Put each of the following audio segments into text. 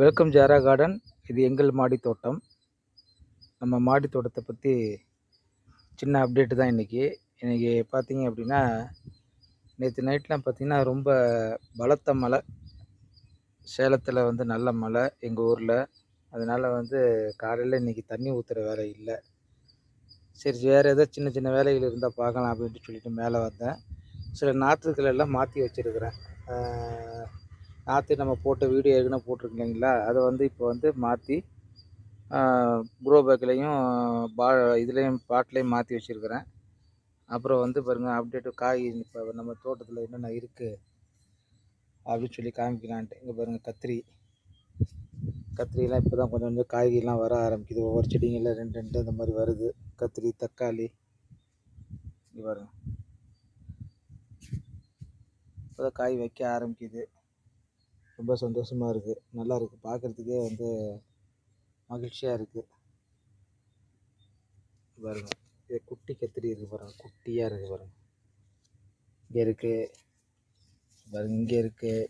Welcome ஜாரா garden இது எங்கள் மாடி தோட்டம். நம்ம மாடி தோட்டத்தை பற்றி சின்ன அப்டேட்டு தான் இன்றைக்கி இன்றைக்கி பார்த்தீங்க அப்படின்னா நேற்று நைட்லாம் பார்த்தீங்கன்னா ரொம்ப பலத்த மழை. சேலத்தில் வந்து நல்ல மழை எங்கள் ஊரில். அதனால் வந்து காலையில் இன்றைக்கி தண்ணி ஊற்றுற வேலை இல்லை. சரி வேறு ஏதோ சின்ன சின்ன வேலைகள் இருந்தால் பார்க்கலாம் அப்படின்ட்டு சொல்லிட்டு மேலே வந்தேன். சில நாற்றுக்கள் எல்லாம் மாற்றி வச்சுருக்கிறேன். நாற்று நம்ம போட்ட வீடியோ ஏற்கனவே போட்டிருக்கு இல்லைங்களா? அதை வந்து இப்போ வந்து மாற்றி க்ரோ பேக்லேயும் பா இதுலேயும் பாட்டிலையும் மாற்றி வச்சுருக்கிறேன். அப்புறம் வந்து பாருங்கள் அப்டேட்டு காய் இப்போ நம்ம தோட்டத்தில் என்னென்ன இருக்குது அப்படின்னு சொல்லி காமிக்கலான்ட்டு. இங்கே பாருங்கள் கத்திரி. கத்திரிலாம் இப்போ தான் கொஞ்சம் கொஞ்சம் காய்கறிலாம் வர ஆரம்பிக்குது. ஒவ்வொரு செடிங்களில் ரெண்டு ரெண்டு இந்த மாதிரி வருது. கத்திரி தக்காளி. இங்கே பாருங்கள் இப்போ தான் காய் வைக்க ஆரம்பிக்குது. ரொம்ப சந்தோஷமாக இருக்குது நல்லா இருக்குது பார்க்குறதுக்கே வந்து மகிழ்ச்சியாக இருக்குது பாருங்க. இது குட்டி கத்திரி இருக்குது பாருங்க. குட்டியாக இருக்குது பாருங்க. இங்கே இருக்குது பாருங்க. இங்கே இருக்குது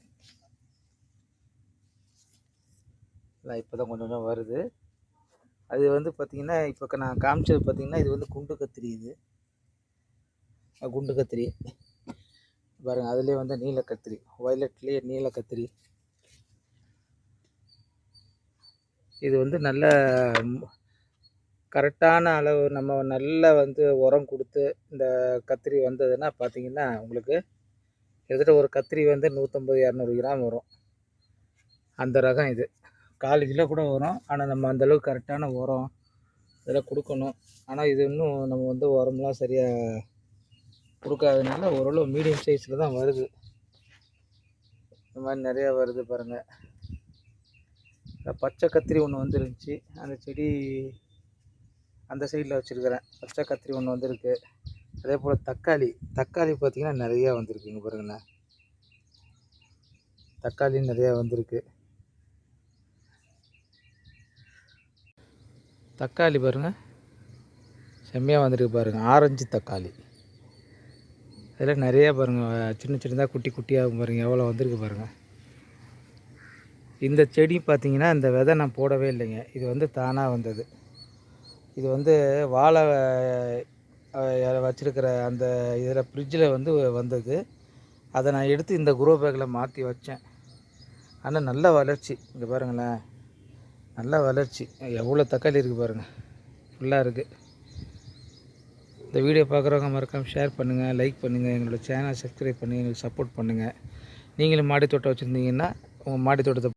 எல்லாம் இப்போ தான் கொஞ்சம் கொஞ்சம் வருது. அது வந்து பார்த்திங்கன்னா இப்போ நான் காமிச்சது பார்த்திங்கன்னா இது வந்து குண்டு கத்திரி இது. குண்டு கத்திரி. பாருங்கள் அதுலேயே வந்து நீல கத்திரி. வயலட்லேயே நீல கத்திரி. இது வந்து நல்ல கரெக்டான அளவு நம்ம நல்லா வந்து உரம் கொடுத்து இந்த கத்திரி வந்ததுன்னா பார்த்திங்கன்னா உங்களுக்கு கிட்டத்தட்ட ஒரு கத்திரி வந்து நூற்றம்பது இரநூறு கிராம் வரும். அந்த ரகம் இது. கால் கிலோ கூட வரும். ஆனால் நம்ம அந்தளவுக்கு கரெக்டான உரம் இதெல்லாம் கொடுக்கணும். ஆனால் இது இன்னும் நம்ம வந்து உரம்லாம் சரியாக கொடுக்காதனால ஓரளவு மீடியம் சைஸில் தான் வருது. இந்த மாதிரி நிறையா வருது பாருங்கள் பச்சை கத்திரி ஒன்று வந்துருந்துச்சு. அந்த செடி அந்த சைடில் வச்சுருக்கிறேன். பச்சை கத்திரி ஒன்று வந்திருக்கு. அதே போல் தக்காளி. தக்காளி பார்த்திங்கன்னா நிறையா வந்திருக்குங்க பாருங்கண்ணா. தக்காளி நிறையா வந்திருக்கு. தக்காளி பாருங்கள் செம்மையாக வந்திருக்கு பாருங்கள் ஆரஞ்சு தக்காளி. அதில் நிறையா பாருங்கள் சின்ன சின்னதாக குட்டி குட்டியாக பாருங்கள் எவ்வளோ வந்திருக்கு பாருங்கள் இந்த செடி பார்த்திங்கன்னா இந்த விதை நான் போடவே இல்லைங்க. இது வந்து தானாக வந்தது. இது வந்து வாழை வச்சுருக்கிற அந்த இதில் ஃப்ரிட்ஜில் வந்து வந்தது. அதை நான் எடுத்து இந்த குரோ பேக்கில் மாற்றி வச்சேன். ஆனால் நல்ல வளர்ச்சி. இங்கே பாருங்களேன். நல்ல வளர்ச்சி. எவ்வளோ தக்காளி இருக்குது பாருங்கள் ஃபுல்லாக இருக்குது இந்த வீடியோ பார்க்குறவங்க மறக்காமல் ஷேர் பண்ணுங்கள் லைக் பண்ணுங்கள் எங்களோட சேனலை சப்ஸ்கிரைப் பண்ணி எங்களுக்கு சப்போர்ட் பண்ணுங்கள் நீங்களும் மாடி தோட்டம் வச்சுருந்தீங்கன்னா உங்கள் மாடி தோட்டத்தை